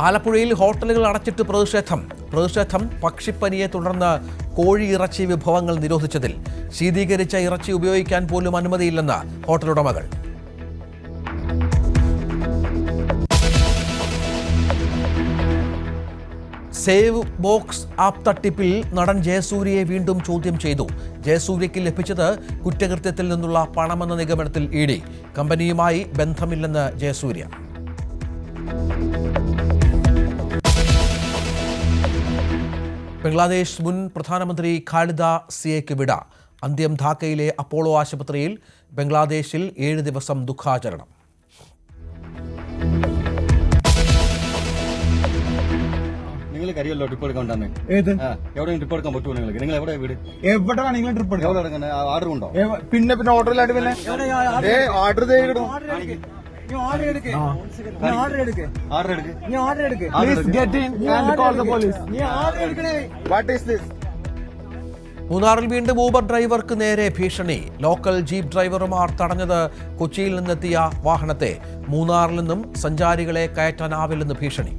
ആലപ്പുഴയിൽ ഹോട്ടലുകൾ അടച്ചിട്ട് പ്രതിഷേധം. പ്രതിഷേധം പക്ഷിപ്പനിയെ തുടർന്ന് കോഴി ഇറച്ചി വിഭവങ്ങൾ നിരോധിച്ചതിൽ. ശീതീകരിച്ച ഇറച്ചി ഉപയോഗിക്കാൻ പോലും അനുമതിയില്ലെന്ന് ഹോട്ടലുടമകൾ സേവ് ബോക്സ് ആപ്പ് തട്ടിപ്പിൽ നടൻ ജയസൂര്യയെ വീണ്ടും ചോദ്യം ചെയ്തു. ജയസൂര്യയ്ക്ക് ലഭിച്ചത് കുറ്റകൃത്യത്തിൽ നിന്നുള്ള പണമെന്ന നിഗമനത്തിൽ ഇ ഡി. കമ്പനിയുമായി ബന്ധമില്ലെന്ന് ജയസൂര്യ. ബംഗ്ലാദേശ് മുൻ പ്രധാനമന്ത്രി ഖാലിദ സിയയ്ക്ക് വിട. അന്ത്യം ധാക്കയിലെ അപ്പോളോ ആശുപത്രിയിൽ ബംഗ്ലാദേശിൽ ഏഴ് ദിവസം ദുഃഖാചരണം. നിങ്ങൾ കരിയല്ലോ ട്രിപ്പ് എടുക്കാൻ വന്നെ ഏത്? എവിടെ ട്രിപ്പ് എടുക്കാൻ പറ്റുമോ നിങ്ങൾക്ക്? നിങ്ങൾ എവിടെ വീട്? എവിടെയാണ് നിങ്ങൾ ട്രിപ്പ് എടുക്കാം എവിടെ ഓർഡർ ഉണ്ടോ? പിന്നെ പിന്നെ ഓർഡർ ഇല്ലാണ്ട് പിന്നെ? ഏ ഓർഡർ ചെയ്തിടും ഓർഡർ എടുക്ക്. Please get in and call the police what is this മൂന്നാറിൽ വീണ്ടും ഊബർ ഡ്രൈവർക്ക് നേരെ ഭീഷണി. ലോക്കൽ ജീപ്പ് ഡ്രൈവർമാർ തടഞ്ഞത് കൊച്ചിയിൽ നിന്നെത്തിയ വാഹനത്തെ. മൂന്നാറിൽ നിന്നും സഞ്ചാരികളെ കയറ്റാനാവില്ലെന്ന് ഭീഷണി.